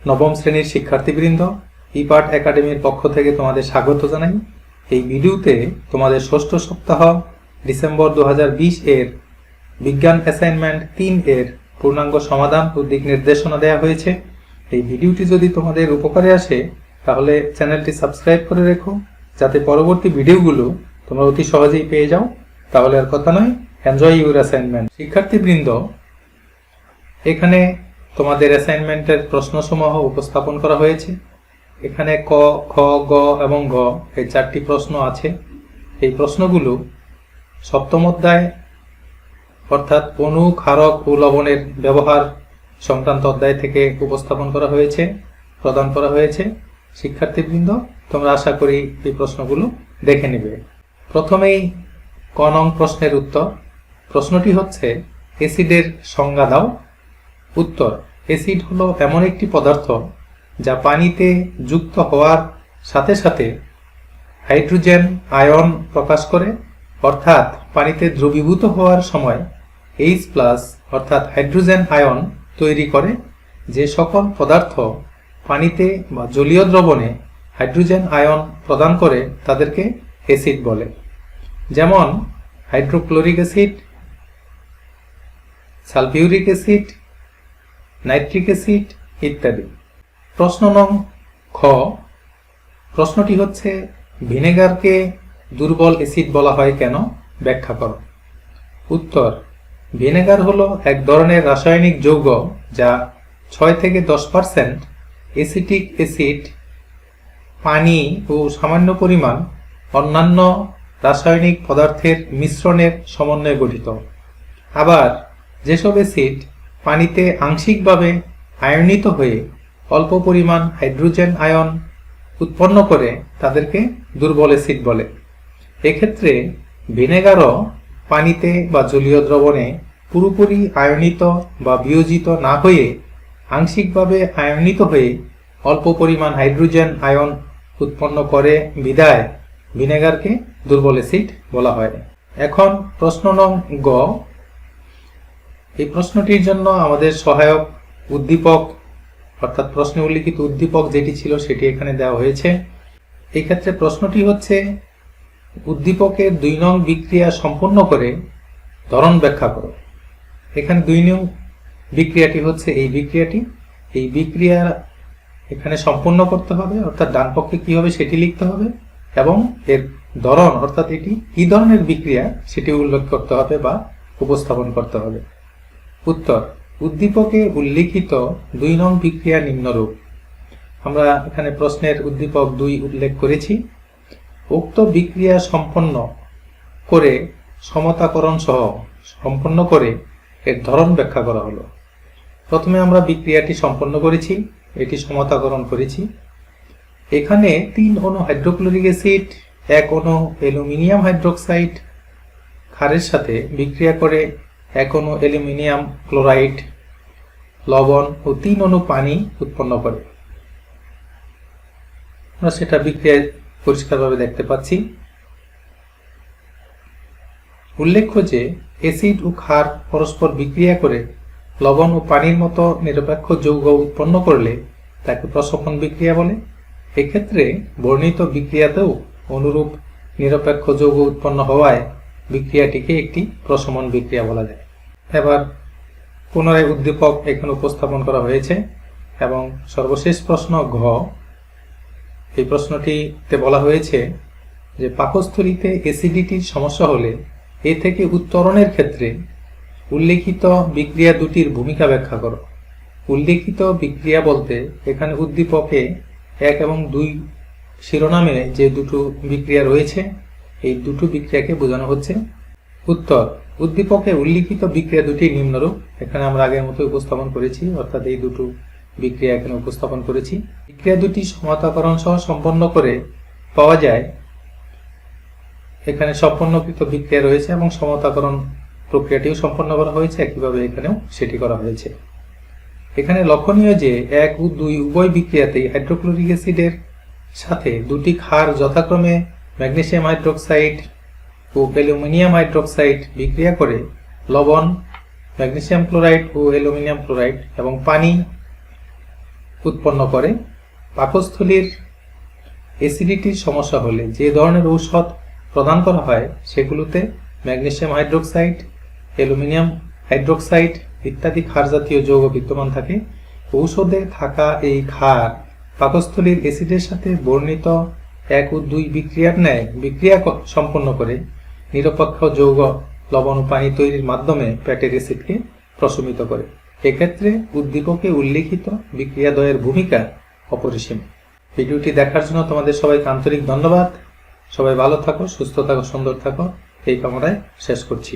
নবম শ্রেণির শিক্ষার্থীবৃন্দ ইপার্ট একাডেমির পক্ষ থেকে তোমাদের স্বাগত জানাই। এই ভিডিওতে তোমাদের ষষ্ঠ সপ্তাহ, ডিসেম্বর দু হাজার বিশ এর বিজ্ঞান অ্যাসাইনমেন্ট তিন এর পূর্ণাঙ্গ সমাধান ও দিক নির্দেশনা দেওয়া হয়েছে। এই ভিডিওটি যদি তোমাদের উপকারে আসে, তাহলে চ্যানেলটি সাবস্ক্রাইব করে রেখো, যাতে পরবর্তী ভিডিওগুলো তোমরা অতি সহজেই পেয়ে যাও। তাহলে আর কথা নয় এনজয় ইউর অ্যাসাইনমেন্ট শিক্ষার্থীবৃন্দ, এখানে তোমাদের অ্যাসাইনমেন্টের প্রশ্নসমূহ উপস্থাপন করা হয়েছে। এখানে ক, খ, গ এবং গ এই চারটি প্রশ্ন আছে। এই প্রশ্নগুলো সপ্তম অধ্যায় অর্থাৎ অনু, ক্ষারক ও লবণের ব্যবহার সংক্রান্ত অধ্যায় থেকে উপস্থাপন করা হয়েছে, প্রদান করা হয়েছে। শিক্ষার্থীবৃন্দ, তোমরা আশা করি এই প্রশ্নগুলো দেখে নেবে। প্রথমেই ক নং প্রশ্নের উত্তর। প্রশ্নটি হচ্ছে, এসিডের সংজ্ঞা দাও। উত্তর, অ্যাসিড হলো এমন একটি পদার্থ যা পানিতে যুক্ত হওয়ার সাথে সাথে হাইড্রোজেন আয়ন প্রকাশ করে। অর্থাৎ পানিতে দ্রবীভূত হওয়ার সময় এইচ প্লাস অর্থাৎ হাইড্রোজেন আয়ন তৈরি করে, যে সকল পদার্থ পানিতে বা জলীয় দ্রবণে হাইড্রোজেন আয়ন প্রদান করে, তাদেরকে অ্যাসিড বলে। যেমন hydrochloric acid, sulphuric acid nitric acid ইত্যাদি। প্রশ্ন নং খ। প্রশ্নটি হচ্ছে, ভিনেগারকে দুর্বল অ্যাসিড বলা হয় কেন? ব্যাখ্যা করো। উত্তর, ভিনেগার হলো এক ধরনের রাসায়নিক যৌগ যা ছয় থেকে দশ পার্সেন্ট অ্যাসিটিক অ্যাসিড, পানি ও সামান্য পরিমাণ অন্যান্য রাসায়নিক পদার্থের মিশ্রণের সমন্বয়ে গঠিত। আবার যেসব অ্যাসিড পানিতে আংশিকভাবে আয়নিত হয়ে অল্প পরিমাণ হাইড্রোজেন আয়ন উৎপন্ন করে তাদেরকে দুর্বল অ্যাসিড বলে। এক্ষেত্রে ভিনেগারও পানিতে বা জলীয় দ্রবণে পুরোপুরি আয়নিত বা বিয়োজিত না হয়ে আংশিকভাবে আয়নিত হয়ে অল্প পরিমাণ হাইড্রোজেন আয়ন উৎপন্ন করে বিদায় ভিনেগারকে দুর্বল অ্যাসিড বলা হয়। এখন প্রশ্ন নং গ এই প্রশ্নটির জন্য আমাদের সহায়ক উদ্দীপক, অর্থাৎ প্রশ্নে উল্লিখিত উদ্দীপক যেটি ছিল সেটি এখানে দেওয়া হয়েছে। এই ক্ষেত্রে প্রশ্নটি হচ্ছে, উদ্দীপকের দুই নং বিক্রিয়া সম্পন্ন করে ধরন ব্যাখ্যা করো। এখানে দুই নং বিক্রিয়াটি হচ্ছে এই বিক্রিয়াটি। এই বিক্রিয়া এখানে সম্পূর্ণ করতে হবে, অর্থাৎ ডান পক্ষে কি হবে সেটি লিখতে হবে এবং এর ধরন, অর্থাৎ এটি কি ধরনের বিক্রিয়া সেটি উল্লেখ করতে হবে বা উপস্থাপন করতে হবে। উত্তর, উদ্দীপকে উল্লিখিত দুই নং বিক্রিয়া নিম্নরূপ। আমরা এখানে প্রশ্নের উদ্দীপক দুই উল্লেখ করেছি। উক্ত বিক্রিয়া সম্পন্ন করে সমতাকরণ সহ সম্পন্ন করে এর ধরন ব্যাখ্যা করা হলো। প্রথমে আমরা বিক্রিয়াটি সম্পন্ন করেছি, এটি সমতাকরণ করেছি। এখানে তিন অণু হাইড্রোক্লোরিক অ্যাসিড, এক অণু অ্যালুমিনিয়াম হাইড্রোক্সাইড, ক্ষারের সাথে বিক্রিয়া করে অণু অ্যালুমিনিয়াম ক্লোরাইড, লবণ ও তিন অণু পানি উৎপন্ন করে। আমরা সেটা বিক্রিয়ায় পরিষ্কারভাবে দেখতে পাচ্ছি। উল্লেখ্য যে, অ্যাসিড ও ক্ষার পরস্পর বিক্রিয়া করে লবণ ও পানির মতো নিরপেক্ষ যৌগ উৎপন্ন করলে তাকে প্রশমন বিক্রিয়া বলে। এক্ষেত্রে বর্ণিত বিক্রিয়াতেও অনুরূপ নিরপেক্ষ যৌগ উৎপন্ন হওয়ায় বিক্রিয়াটিকে একটি প্রশমন বিক্রিয়া বলা যায়। এবার পুনরায় উদ্দীপক এখানে উপস্থাপন করা হয়েছে এবং সর্বশেষ প্রশ্ন ঘ। এই প্রশ্নটিতে বলা হয়েছে যে পাকস্থলীতে অ্যাসিডিটির সমস্যা হলে এ থেকে উত্তরণের ক্ষেত্রে উল্লেখিত বিক্রিয়া দুটির ভূমিকা ব্যাখ্যা করো। উল্লেখিত বিক্রিয়া বলতে এখানে উদ্দীপকে এক এবং দুই শিরোনামে যে দুটো বিক্রিয়া রয়েছে এই দুটো বিক্রিয়াকে বোঝানো হচ্ছে। উত্তর উদ্দীপকে উল্লিখিত বিক্রিয়া দুটি নিম্নরূপ। এখানে আমরা আগের মতো উপস্থাপন করেছি, অর্থাৎ এই দুটো বিক্রিয়া এখানে উপস্থাপন করেছি। বিক্রিয়া দুটি সমতাকরণ সহ সম্পন্ন করে পাওয়া যায়। এখানে সম্পন্নকৃত বিক্রিয়া রয়েছে এবং সমতাকরণ প্রক্রিয়াটিও সম্পন্ন করা হয়েছে, একইভাবে এখানেও সেটি করা হয়েছে। এখানে লক্ষণীয় যে এক ও দুই উভয় বিক্রিয়াতেই হাইড্রোক্লোরিক অ্যাসিডের সাথে দুটি ক্ষার যথাক্রমে ম্যাগনেসিয়াম হাইড্রোক্সাইড ও অ্যালুমিনিয়াম হাইড্রোক্সাইড বিক্রিয়া করে লবণ, ম্যাগনেসিয়াম ক্লোরাইড ও অ্যালুমিনিয়াম ক্লোরাইড এবং পানি উৎপন্ন করে। পাকস্থলীর অ্যাসিডিটির সমস্যা হলে যে ধরনের ঔষধ প্রদান করা হয় সেগুলোতে ম্যাগনেসিয়াম হাইড্রোক্সাইড, অ্যালুমিনিয়াম হাইড্রোক্সাইড ইত্যাদি ক্ষার জাতীয় যৌগ বিদ্যমান থাকে। ঔষধে থাকা এই ক্ষার পাকস্থলীর অ্যাসিডের সাথে বর্ণিত এক ও দুই বিক্রিয়ার ন্যায় বিক্রিয়া সম্পন্ন করে নিরপেক্ষ যৌগ লবণ ও পানি তৈরির মাধ্যমে পেটের অ্যাসিডকে প্রশমিত করে। এক্ষেত্রে উদ্দীপকে উল্লিখিত বিক্রিয়াদ্বয়ের ভূমিকা অপরিসীম। ভিডিওটি দেখার জন্য তোমাদের সবাইকে আন্তরিক ধন্যবাদ। সবাই ভালো থাকো, সুস্থ থাকো, সুন্দর থাকো। এই কামনায় শেষ করছি।